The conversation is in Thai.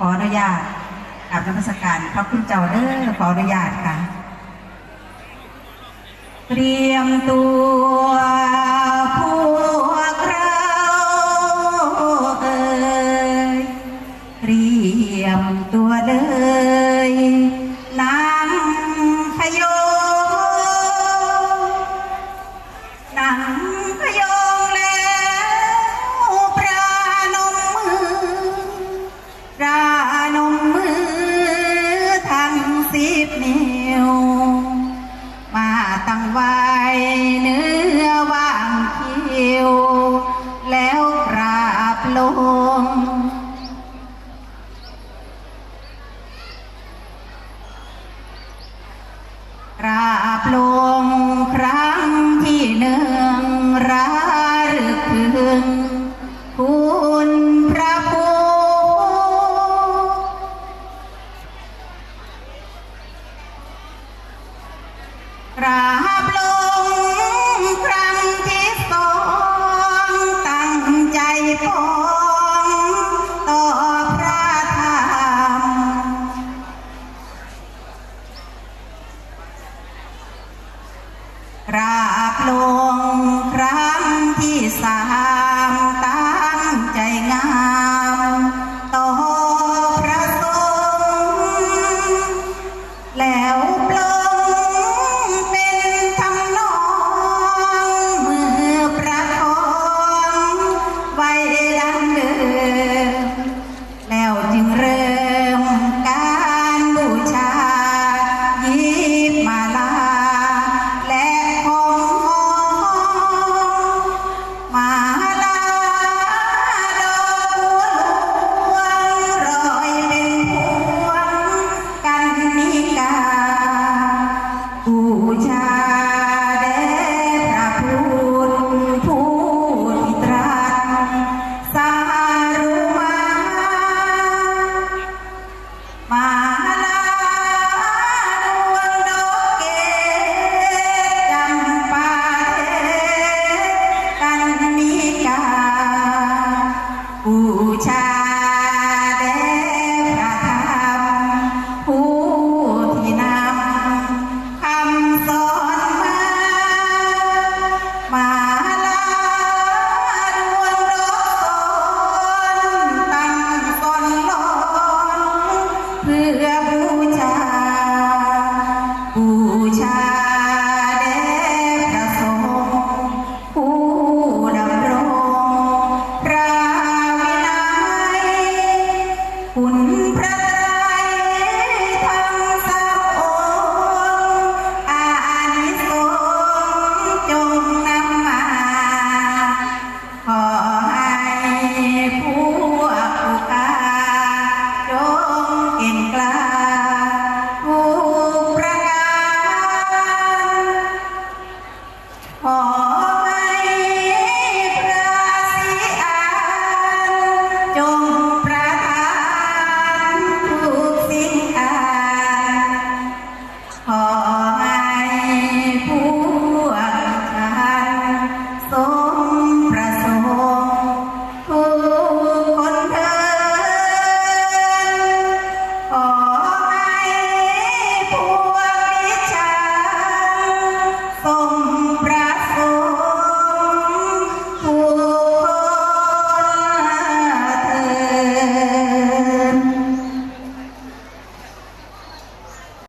ขออนุญาตกับนักสการพระคุณเจ้าเด้อขออนุญาตค่ะ เตรียมตัวผู้เราเอ่ยเตรียมตัวเด้อ ไว้เนื้อวางคิว แล้วกราบลงกราบลง No.